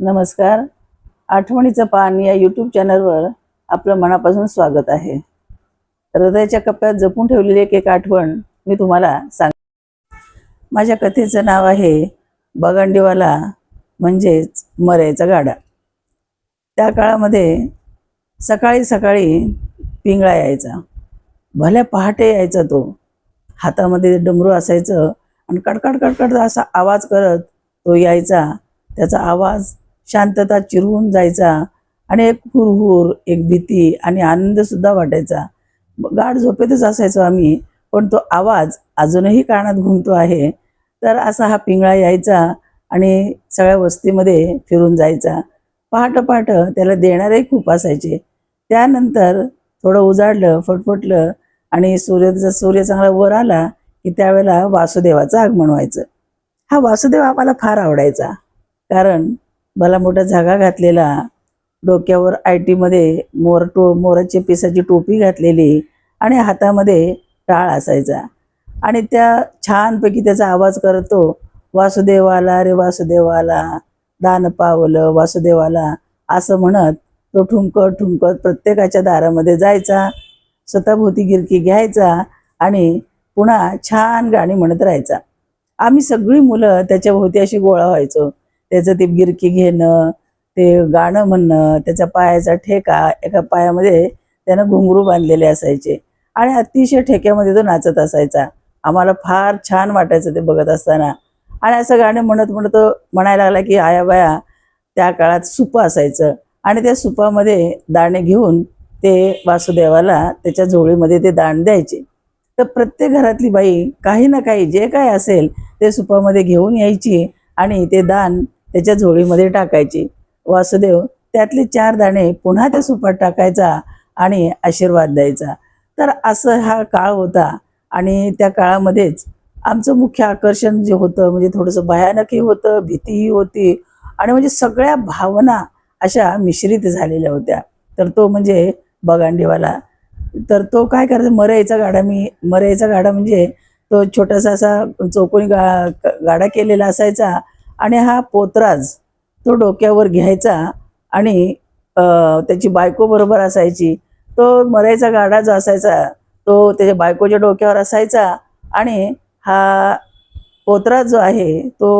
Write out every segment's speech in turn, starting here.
नमस्कार. आठवणीचं पान या यूट्यूब चॅनलवर आपलं मनापासून स्वागत आहे. हृदयाच्या कप्प्यात जपून ठेवलेली एक एक आठवण मी तुम्हाला सांग माझ्या कथेचं नाव आहे बगांडीवाला म्हणजेच मरायचा गाडा. त्या काळामध्ये सकाळी सकाळी पिंगळा यायचा. भल्या पहाटे यायचा तो. हातामध्ये डमरू असायचं आणि कडकड कडकड असा आवाज करत तो यायचा. त्याचा आवाज शांतता चिरवून जायचा आणि एक हुरहुर एक भीती आणि आनंदसुद्धा वाटायचा. गाढ झोपेतच असायचो आम्ही पण तो आवाज अजूनही कानात घुमतो आहे. तर असा हा पिंगळा यायचा आणि सगळ्या वस्तीमध्ये फिरून जायचा. पहाट पहाट त्याला देणारेही खूप असायचे. त्यानंतर थोडं उजाडलं फटफटलं आणि सूर्याचा सूर्य चांगला वर आला की त्यावेळेला वासुदेवाचं आगमन व्हायचं. हा वासुदेव आम्हाला फार आवडायचा. कारण भला मोठा झागा घातलेला डोक्यावर आय टीमध्ये मोर टो मोराच्या पिसाची टोपी घातलेली आणि हातामध्ये टाळ असायचा. आणि त्या छानपैकी त्याचा आवाज करतो वासुदेवाला रे वासुदेवाला दान पावलं वासुदेवाला असं म्हणत तो ठुंकत ठुंकत प्रत्येकाच्या दारामध्ये जायचा स्वतःभोवती गिरकी घ्यायचा आणि पुन्हा छान गाणी म्हणत राहायचा. आम्ही सगळी मुलं त्याच्या भोवती अशी गोळा व्हायचो. त्याचं ते गिरकी घेणं ते गाणं म्हणणं त्याच्या पायाचा ठेका एका पायामध्ये त्यानं घुंगरू बांधलेले असायचे. आणि अतिशय ठेक्यामध्ये तो नाचत असायचा. आम्हाला फार छान वाटायचं ते बघत असताना. आणि असं गाणं म्हणत म्हणत म्हणायला लागला की आया बाया त्या काळात सुपं असायचं. आणि त्या सुपामध्ये दाणे घेऊन ते वासुदेवाला त्याच्या झोळीमध्ये ते दाण द्यायचे. तर प्रत्येक घरातली बाई काही ना काही जे काय असेल ते सुपामध्ये घेऊन यायची आणि ते दान त्याच्या झोळीमध्ये टाकायची. वासुदेव त्यातले चार दाणे पुन्हा त्या सुपात टाकायचा आणि आशीर्वाद द्यायचा. तर असं हा काळ होता आणि त्या काळामध्येच आमचं मुख्य आकर्षण जे होतं म्हणजे थोडंसं भयानकही होतं भीतीही होती आणि म्हणजे सगळ्या भावना अशा मिश्रित झालेल्या होत्या. तर तो म्हणजे बगांडीवाला. तर तो काय करायचा मरायचा गाडा मी मरायचा गाडा म्हणजे तो छोटासा असा चौकोनी गा गाडा केलेला असायचा आणि हा पोतराज तो डोक्यावर घ्यायचा आणि त्याची बायको बरोबर असायची. तो मरायचा गाडा जो असायचा तो त्याच्या बायकोच्या डोक्यावर असायचा आणि हा पोतराज जो आहे तो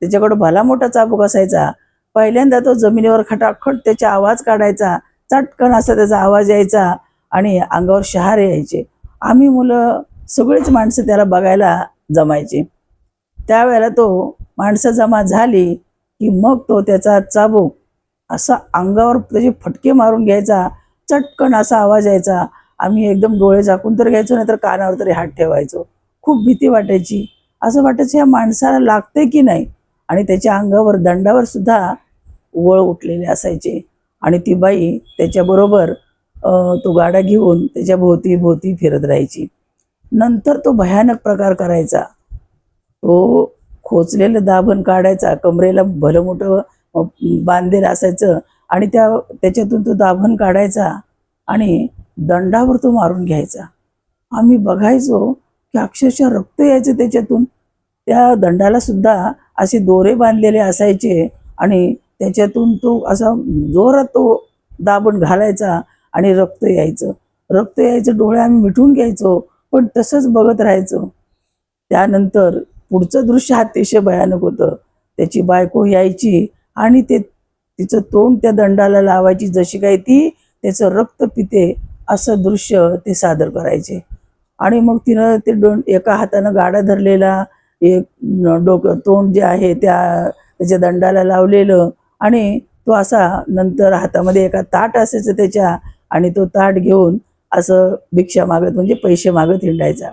त्याच्याकडं भला मोठा चाबूक असायचा. पहिल्यांदा तो जमिनीवर खटाखट त्याचा आवाज काढायचा चटकन असा त्याचा आवाज यायचा आणि अंगावर शहारे यायचे. आम्ही मुलं सगळीच माणसं त्याला बघायला जमायची. त्यावेळेला तो माणसं जमा झाली की मग तो त्याचा चाबूक असा अंगावर त्याचे फटके मारून घ्यायचा चटकन असा आवाज यायचा आम्ही एकदम डोळे झाकून तर घ्यायचो नाही तर कानावर तरी हात ठेवायचो. खूप भीती वाटायची. असं वाटायचं या माणसाला लागते की नाही? आणि त्याच्या अंगावर दंडावर सुद्धा वळ उठलेले असायचे. आणि ती बाई त्याच्याबरोबर तो गाडा घेऊन त्याच्या भोवती भोवती फिरत राहायची. नंतर तो भयानक प्रकार करायचा. तो खोचलेलं दाभण काढायचा कमरेला भलं मोठं बांधेल बांधलेलं असायचं आणि त्या त्याच्यातून तो दाभण काढायचा आणि दंडावर तो मारून घ्यायचा. आम्ही बघायचो की अक्षरशः रक्त यायचं त्याच्यातून. त्या दंडाला सुद्धा असे दोरे बांधलेले असायचे आणि त्याच्यातून तो असा जोरात तो दाबण घालायचा आणि रक्त यायचं. रक्त यायचं डोळे आम्ही मिठून घ्यायचो पण तसंच बघत राहायचो. त्यानंतर पुढचं दृश्य अतिशय भयानक होतं. त्याची बायको यायची आणि ते तिचं तोंड त्या दंडाला लावायची. जशी काय ती त्याचं रक्त पिते असं दृश्य ते सादर करायचे. आणि मग तिनं ते दोन एका हातानं गाडा धरलेला एक डोकं तोंड जे आहे त्या त्याच्या दंडाला लावलेलं आणि तो असा नंतर हातामध्ये एका ताट असायचं त्याच्या आणि तो ताट घेऊन असं भिक्षा मागत म्हणजे पैसे मागत हिंडायचा.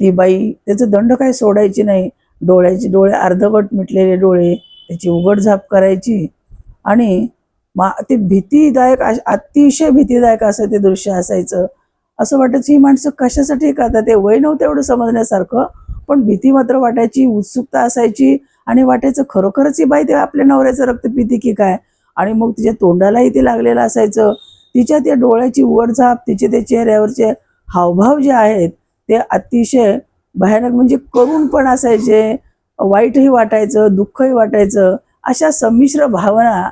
ती बाई त्याचं दंड काय सोडायची नाही. डोळ्याचे डोळे अर्धवट मिटलेले डोळे त्याची उघडझाप करायची. आणि मा ते भीतीदायक अश- अतिशय भीतीदायक असं ते दृश्य असायचं. असं वाटायचं ही माणसं कशासाठी करतात? ते वय नव्हतं एवढं समजण्यासारखं. पण भीती मात्र वाटायची उत्सुकता असायची. आणि वाटायचं खरोखरच ही बाई ते आपल्या नवऱ्याचं रक्त पिती की काय? आणि मग तिच्या तोंडालाही ते लागलेलं असायचं. तिच्या त्या डोळ्याची उघडझाप तिचे त्या चेहऱ्यावरचे हावभाव जे आहेत ते अतिशय भयानक म्हणजे करुण पण असायचे वाईटही वाटायचं दुःखही वाटायचं अशा संमिश्र भावना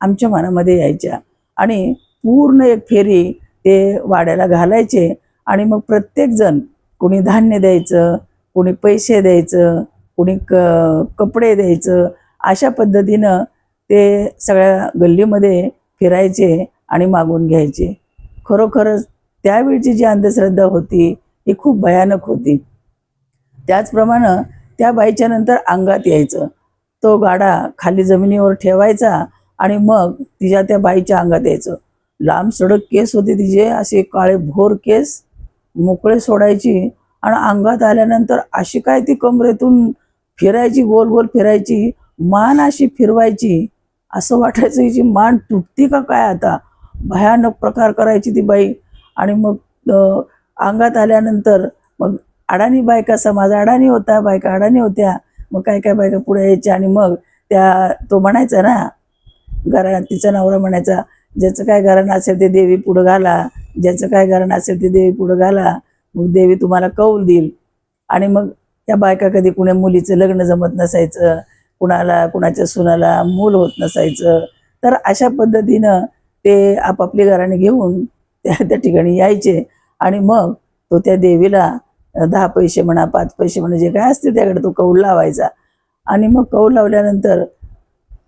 आमच्या मनामध्ये यायच्या. आणि पूर्ण एक फेरी ते वाड्याला घालायचे आणि मग प्रत्येकजण कोणी धान्य द्यायचं कोणी पैसे द्यायचं कोणी क कपडे द्यायचं अशा पद्धतीनं ते सगळ्या गल्लीमध्ये फिरायचे आणि मागून घ्यायचे. खरोखरच त्यावेळची जी अंधश्रद्धा होती ही खूप भयानक होती. त्याचप्रमाणे त्या बाईच्या नंतर अंगात यायचं. तो गाडा खाली जमिनीवर ठेवायचा आणि मग तिच्या त्या बाईच्या अंगात यायचं. लांब सडक केस होते तिचे असे काळे भोर केस मोकळे सोडायची आणि अंगात आल्यानंतर अशी काय ती कमरेतून फिरायची गोल गोल फिरायची मान अशी फिरवायची असं वाटायचं हिची मान तुटती का काय आता? भयानक प्रकार करायची ती बाई. आणि मग अंगात आल्यानंतर मग अडाणी बायका समाज अडाणी होता बायका अडाणी होत्या. मग काय काय बायका पुढे यायच्या आणि मग त्या तो म्हणायचा ना घरा तिचा नवरा म्हणायचा ज्याचं काय घराणं असेल ते देवी पुढं घाला ज्याचं काय घराणं असेल ते देवी पुढं घाला मग देवी तुम्हाला कौल देईल. आणि मग त्या बायका कधी कुण्या मुलीचं लग्न जमत नसायचं कुणाला कुणाच्या सुनाला मूल होत नसायचं तर अशा पद्धतीनं ते आपापली घराणी घेऊन त्या त्या ठिकाणी यायचे. आणि मग तो त्या देवीला दहा पैसे म्हणा पाच पैसे म्हणा जे काय असतील त्याकडे तो कौल लावायचा. आणि मग कौल लावल्यानंतर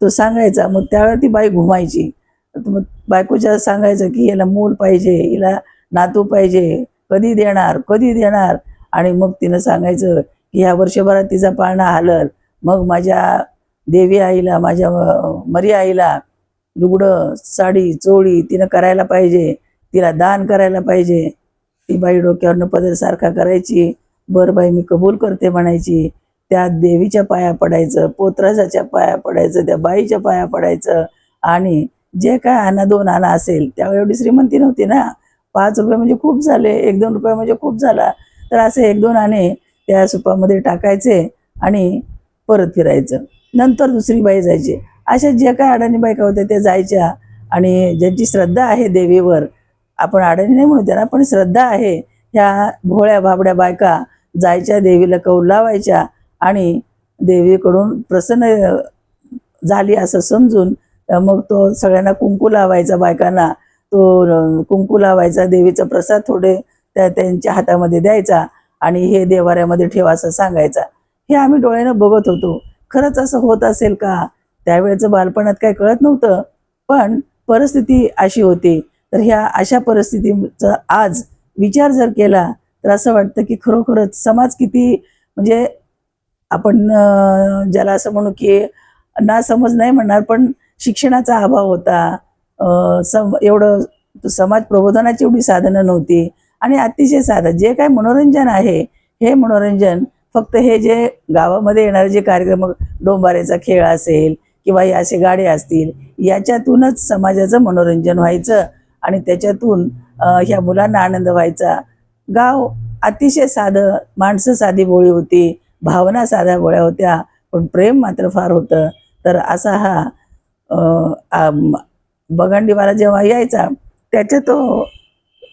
तो सांगायचा मग त्यावेळेला ती बाई घुमायची. मग बायकोच्या सांगायचं की याला मूल पाहिजे हिला नातू पाहिजे कधी देणार कधी देणार? आणि मग तिनं सांगायचं की ह्या वर्षभरात तिचा पाळणा हलल. मग माझ्या देवी आईला माझ्या मरी आईला लुगडं साडी चोळी तिनं करायला पाहिजे तिला दान करायला पाहिजे. ती बाई डोक्यावरनं पदर सारखा करायची. बर बाई मी कबूल करते म्हणायची. त्या देवीच्या पाया पडायचं पोतराजाच्या पाया पडायचं त्या बाईच्या पाया पडायचं. आणि जे काय आणा दोन आणा असेल त्यावेळी एवढी श्रीमंती नव्हती ना. पाच रुपये म्हणजे खूप झाले एक दोन रुपये म्हणजे खूप झाला. तर असे एक दोन आणे त्या सुपामध्ये टाकायचे आणि परत फिरायचं. नंतर दुसरी बाई जायची. अशा ज्या काय अडाणी बायका होत्या त्या जायच्या. आणि ज्यांची श्रद्धा आहे देवीवर आपण अडाणी नाही म्हणू त्यांना पण श्रद्धा आहे ह्या भोळ्या भाबड्या बायका जायच्या देवीला कौल लावायच्या आणि देवीकडून प्रसन्न झाली असं समजून मग तो सगळ्यांना कुंकू लावायचा बायकांना. तो कुंकू लावायचा देवीचा प्रसाद थोडे त्या त्यांच्या हातामध्ये द्यायचा आणि हे देवाऱ्यामध्ये ठेवा असं सांगायचा. हे आम्ही डोळ्यानं बघत होतो. खरंच असं होत असेल का? त्यावेळेचं बालपणात काय कळत नव्हतं पण परिस्थिती अशी होती. तर ह्या अशा परिस्थितीचा आज विचार जर केला तर असं वाटतं की खरोखरच समाज किती म्हणजे आपण ज्याला असं म्हणू की ना समज नाही म्हणणार पण शिक्षणाचा अभाव होता. सम एवढं समाज प्रबोधनाची एवढी साधनं नव्हती. आणि अतिशय साधं जे काय मनोरंजन आहे हे मनोरंजन फक्त हे जे गावामध्ये येणारे जे कार्यक्रम डोंबाऱ्याचा खेळ असेल किंवा हे असे गाडे असतील याच्यातूनच समाजाचं मनोरंजन व्हायचं. आणि त्याच्यातून ह्या मुलांना आनंद व्हायचा. गाव अतिशय साधं माणसं साधी बोळी होती भावना साध्या बोळ्या होत्या पण प्रेम मात्र फार होतं. तर असा हा बगांडीवाला जेव्हा यायचा त्याचा तो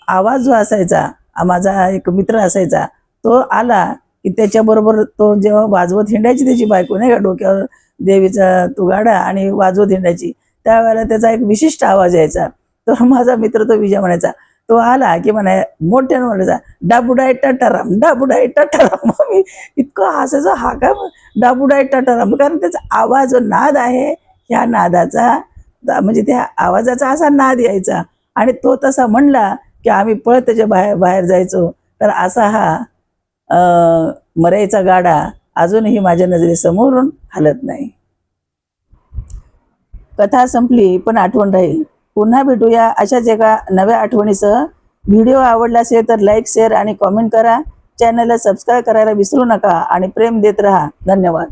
आवाज जो असायचा माझा एक मित्र असायचा तो आला की त्याच्याबरोबर तो जेव्हा वाजवत हिंडायची त्याची बायको नाही का डोक्यावर देवीचा तुगाडा आणि वाजवत हिंडायची त्यावेळेला त्याचा एक विशिष्ट आवाज यायचा. तर माझा मित्र तो विजय म्हणायचा तो आला की म्हणा मोठ्यानं म्हणायचा डाबुडाय टटाराम डाबुडाय टटाराम. मी इतकं हसायचं हा का? डाबुडाय टटाराम. कारण त्याचा आवाज जो नाद आहे ह्या नादाचा म्हणजे त्या आवाजाचा असा नाद यायचा. आणि तो तसा म्हणला की आम्ही पळत त्याच्या बाहेर बाहेर जायचो. तर असा हा मरायचा मराईचा गाडा अजूनही माझ्या नजरेसमोरून हलत नाही. कथा संपली पण आठवण राहील. पुन्हा भेटूया अशाच एका नव्या आठवणीसह. व्हिडिओ आवडला असेल तर लाईक शेअर आणि कॉमेंट करा. चॅनलला सबस्क्राईब करायला विसरू नका आणि प्रेम देत राहा. धन्यवाद.